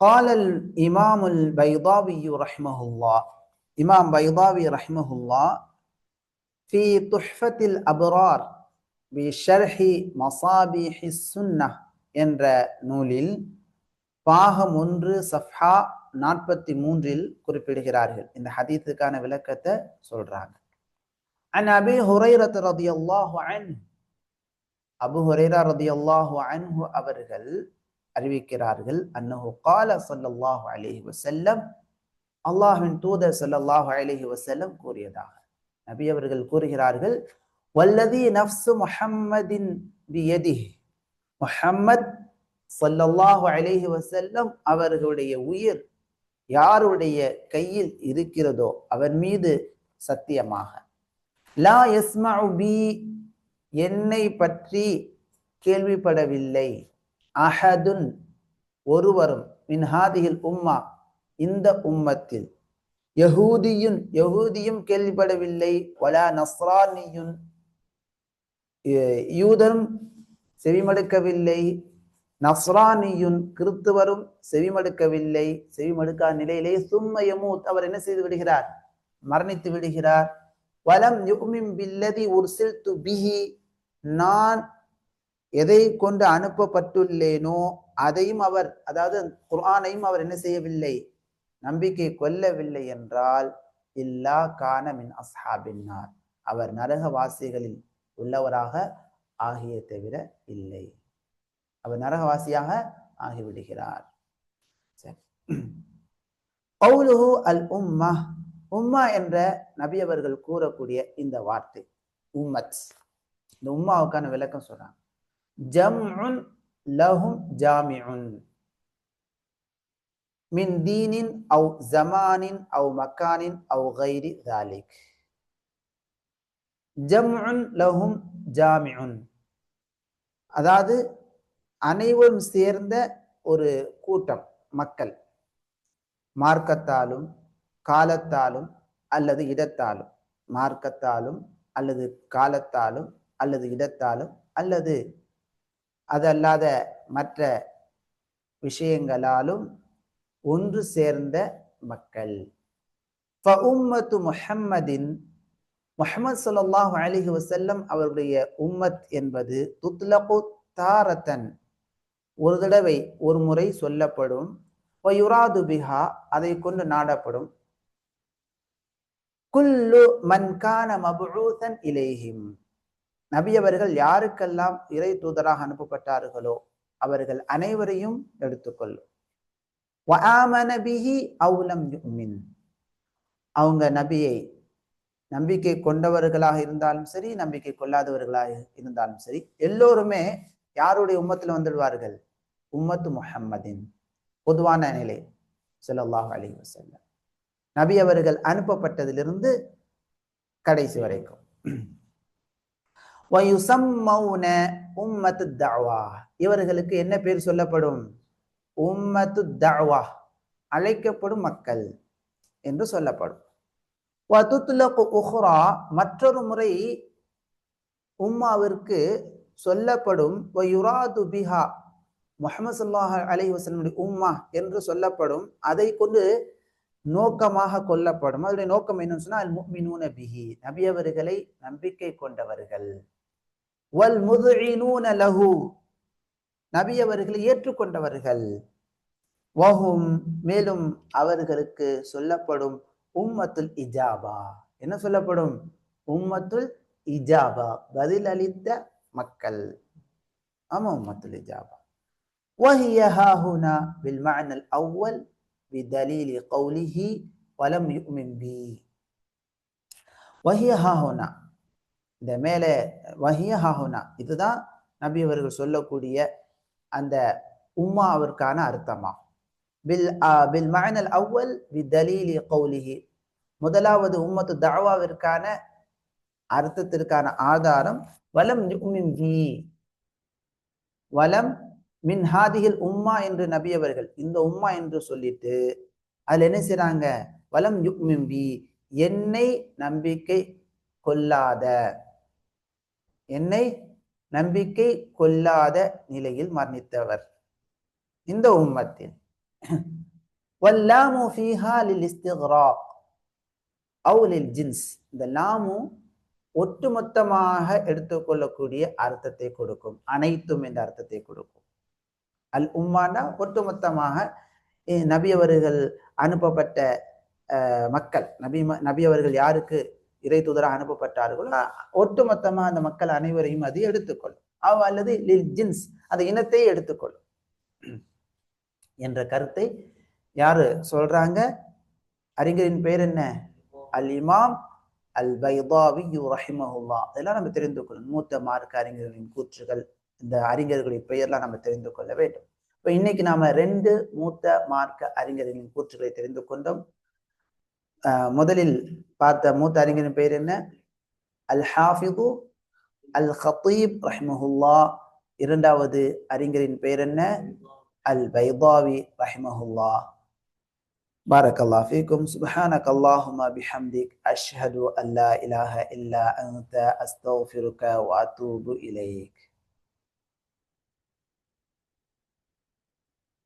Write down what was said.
قال الإمام البيضاوي رحمه الله إمام بيضاوي رحمه الله في تحفة الأبرار بشرح مصابيح السنة என்ற நூலில் பாகம் ஒன்று சஃப்ஹா நாற்பத்தி மூன்றில் குறிப்பிடுகிறார்கள் இந்த ஹதீஸுக்கான விளக்கத்தை சொல்றாங்க عن أبي هريرة رضي الله عنه அபு ஹுரைரா ரதியல்லாஹு அன்ஹு அவர்கள் அறிவிக்கிறார்கள். அன்னஹு கால ஸல்லல்லாஹு அலிஹி வசல்லம் அல்லாஹின் தூதர் ஸல்லல்லாஹு அலிஹி வசல்லம் கூறியதாக. நபி அவர்கள் கூறுகிறார்கள் வல்லதி நஃப்சு முஹம்மதின் பியதி முஹம்மத் ஸல்லல்லாஹு அலிஹி வசல்லம் அவர்களுடைய உயிர் யாருடைய கையில் இருக்கிறதோ அவர் மீது சத்தியமாக. லா யஸ்மஉ பி என்னை பற்றி கேள்விப்படவில்லை. அஹதுன் ஒருவரும் மின்ஹாதியில் உம்மா இந்த உம்மத்தில். யகூதியுன் யகூதியும் கேள்விப்படவில்லை. வலா நஸ்ரானியுன் யூதரும் செவிமடுக்கவில்லை. நஸ்ரானியுன் கிறித்துவரும் செவிமடுக்கவில்லை. செவிமடுக்கா நிலையிலே சும்ம யமூத் அவர் என்ன செய்து விடுகிறார்? மரணித்து விடுகிறார். வலம் யுமிம் பில்லதி உர்சில் பிஹி நான் எதை கொண்டு அனுப்பப்பட்டுள்ளேனோ அதையும் அவர் அதாவது குர்ஆனையும் அவர் என்ன செய்யவில்லை? நம்பிக்கை கொல்லவில்லை என்றால் இல்லா கான மின் அஸ்ஹாபின்னார் அவர் நரகவாசிகளில் உள்ளவராக ஆகிய தவிர இல்லை. அவர் நரகவாசியாக ஆகிவிடுகிறார். சரி. கௌலுஹு அல் உம்மா. உம்மா என்ற நபி அவர்கள் கூறக்கூடிய இந்த வார்த்தை உம்மத். இந்த உம்மாவுக்கான விளக்கம் சொல்றாங்க. ஜம்உன் லஹும் ஜாமிஉன். மின் தீனின் அவு ஜமானின் அவு மக்கானின் அவு கைரி தாலிக். ஜம்உன் லஹும் ஜாமிஉன். அதாவது அனைவரும் சேர்ந்த ஒரு கூட்டம் மக்கள். மார்க்கத்தாலும் காலத்தாலும் அல்லது இடத்தாலும். மார்க்கத்தாலும் அல்லது காலத்தாலும் அல்லது இடத்தாலும் அல்லது அதல்லாத மற்ற விஷயங்களாலும் ஒன்று சேர்ந்த மக்கள். ஃபஉம்மத்து முஹம்மதின் முஹம்மது ஸல்லல்லாஹு அலிஹி வசல்லம் அவருடைய உம்மத் என்பது துத்லகு தாரத்தன். ஒரு தடவை ஒரு முறை சொல்லப்படும். வயுராது பிஹா அதை கொண்டு நாடப்படும். குல்லு மன்கான கான இலேஹிம். நபி அவர்கள் யாருக்கெல்லாம் இறை தூதராக அனுப்பப்பட்டார்களோ அவர்கள் அனைவரையும் எடுத்துக்கொள்ளும். அவங்க நபியை நம்பிக்கை கொண்டவர்களாக இருந்தாலும் சரி நம்பிக்கை கொள்ளாதவர்களாக இருந்தாலும் சரி எல்லோருமே யாருடைய உம்மத்துல வந்துடுவார்கள்? உம்மத்து முஹம்மதின் பொதுவான நிலை ஸல்லல்லாஹு அலி வசல்லம் நபி அவர்கள் அனுப்பப்பட்டதிலிருந்து கடைசி வரைக்கும். உம்மத்து தவா இவர்களுக்கு என்ன பேர் சொல்லப்படும்? உம்மத்து தவா அழைக்கப்படும் மக்கள் என்று சொல்லப்படும். உஹ்ரா மற்றொரு முறை உம்மாவிற்கு சொல்லப்படும். வயுராது பிஹா முஹம்மது ஸல்லல்லாஹு அலி வசனுடைய உம்மா என்று சொல்லப்படும். அதை கொண்டு நோக்கமாக கொல்லப்படும். அதனுடைய நோக்கம் என்னன்னு சொன்னால் முஃமினூன பிஹி. நபி அவர்களை நம்பிக்கை கொண்டவர்கள். வல் முதுஇனூன லஹு நபி அவர்களை ஏற்றுக்கொண்டவர்கள் வஹும் மேலும் அவர்களுக்கு சொல்லப்படும் உம்மத்துல் இஜாபா என்ன சொல்லப்படும் உம்மத்துல் இஜாபா பதிலளித்த மக்கள் ஆமா உம்மத்துல் இஜாபா وهي ها هنا بالمعنى الأول بدليل قوله ولم يؤمن بي وهي ها هنا இந்த மேலே வஹிய ஹாஹுனா. இதுதான் நபி அவர்கள் சொல்லக்கூடிய அந்த உம்மாவிற்கான அர்த்தமா. Bill bill மகனல் Awwal we தலீலி கௌலிஹி. முதலாவது உம்மத்து தாவாவிற்கான அர்த்தத்திற்கான ஆதாரம் வலம் யுமின் வலம் மின் ஹாதிகில் உம்மா என்று நபி அவர்கள் இந்த உம்மா என்று சொல்லிட்டு அதுல என்ன செய்றாங்க? வலம் யுக்மிம்பி என்னை நம்பிக்கை கொள்ளாத. என்னை நம்பிக்கை கொள்ளாத நிலையில் மரணித்தவர். இந்த உம்மத்தில் வல்லாமு ஃபீஹா லில் இஸ்திக்ராக் அவு லில் ஜின்ஸ் இந்த லாமு ஒட்டுமொத்தமாக எடுத்துக்கொள்ளக்கூடிய அர்த்தத்தை கொடுக்கும். அனைத்தும் என்ற அர்த்தத்தை கொடுக்கும். அல் உம்மானா ஒட்டுமொத்தமாக நபியவர்கள் அனுப்பப்பட்ட மக்கள். நபி நபியவர்கள் யாருக்கு இறை தூதராக அனுப்பப்பட்டார்களோ ஒட்டுமொத்தமா அந்த மக்கள் அனைவரையும் அது எடுத்துக்கொள்ளும். அவ் அல்லது ஜின்ஸ் அந்த இனத்தை எடுத்துக்கொள்ளும். என்ற கருத்தை யாரு சொல்றாங்க? அறிஞரின் பேர் என்ன? அல் இமாம் அல் பைதாவி ரஹிமஹுல்லா. இதெல்லாம் நம்ம தெரிந்து கொள்ளணும். மூத்த மார்க்க அறிஞர்களின் கூற்றுகள் இந்த அறிஞர்களின் பெயர்லாம் நம்ம தெரிந்து கொள்ள வேண்டும். இப்போ இன்னைக்கு நாம ரெண்டு மூத்த மார்க்க அறிஞர்களின் கூற்றுகளை தெரிந்து கொண்டோம். முதலில் பார்த்த மூத்த அறிஞரின் பெயர் என்ன அல் ஹாஃபிது அல் ஹத்தீப் ரஹ்மஹுல்லா இரண்டாவது அறிஞரின் பெயர் என்ன அல் பைதாவி ரஹ்மஹுல்லா بارك الله فيكم سبحانك اللهم بحمدك أشهد أن لا إله إلا أنت أستغفرك وأتوب إليك